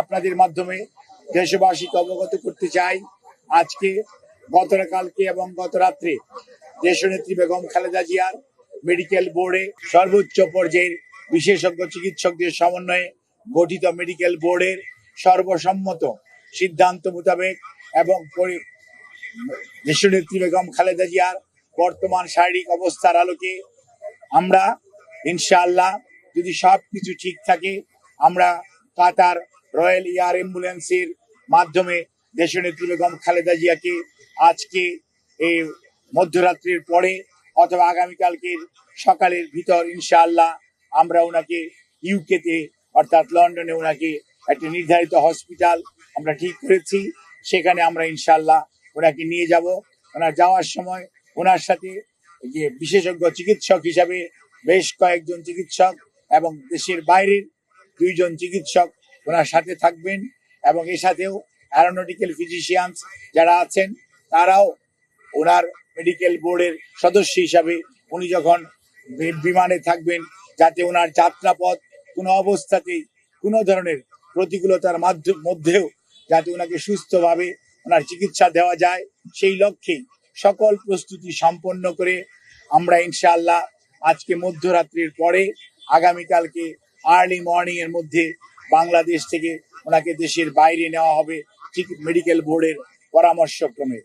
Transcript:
আপনাদের মাধ্যমে দেশবাসীকে অবগত করতে চাই। আজকে গতকালকে এবং গত রাত্রে দেশনেত্রী বেগম খালেদা জিয়ার মেডিকেল বোর্ডে সর্বোচ্চ পর্যায়ের বিশেষজ্ঞ চিকিৎসকদের সমন্বয়ে গঠিত মেডিকেল বোর্ডের সর্বসম্মত সিদ্ধান্ত মোতাবেক এবং দেশনেত্রী বেগম খালেদা জিয়ার বর্তমান শারীরিক অবস্থার আলোকে আমরা ইনশাআল্লাহ যদি সব কিছু ঠিক থাকে, আমরা কাতার রয়্যাল এয়ার অ্যাম্বুলেন্সের মাধ্যমে দেশনেত্রী বেগম খালেদা জিয়াকে আজকে এই মধ্যরাত্রির পরে অথবা আগামীকালকের সকালের ভিতর, ইনশাআল্লাহ, আমরা ওনাকে ইউকেতে, অর্থাৎ লন্ডনে ওনাকে একটি নির্ধারিত হসপিটাল আমরা ঠিক করেছি। সেখানে আমরা ইনশাআল্লাহ ওনাকে নিয়ে যাব। ওনার যাওয়ার সময় ওনার সাথে যে বিশেষজ্ঞ চিকিৎসক হিসাবে বেশ কয়েকজন চিকিৎসক এবং দেশের বাইরের দুইজন চিকিৎসক ওনার সাথে থাকবেন এবং এর সাথেও অ্যারোনটিক্যাল ফিজিশিয়ানস যারা আছেন, তারাও ওনার মেডিকেল বোর্ডের সদস্য হিসাবে উনি যখন বিমানে থাকবেন, যাতে ওনার যাত্রাপথ কোনো অবস্থাতেই কোনো ধরনের প্রতিকূলতার মাধ্য- মধ্যেও যাতে ওনাকে সুস্থভাবে ওনার চিকিৎসা দেওয়া যায়, সেই লক্ষ্যেই সকল প্রস্তুতি সম্পন্ন করে আমরা ইনশাআল্লাহ আজকে মধ্যরাত্রির পরে আগামীকালকে আর্লি মর্নিং এর মধ্যে বাংলাদেশ থেকে ওনাকে দেশের বাইরে নেওয়া হবে ঠিক মেডিকেল বোর্ডের পরামর্শক্রমে।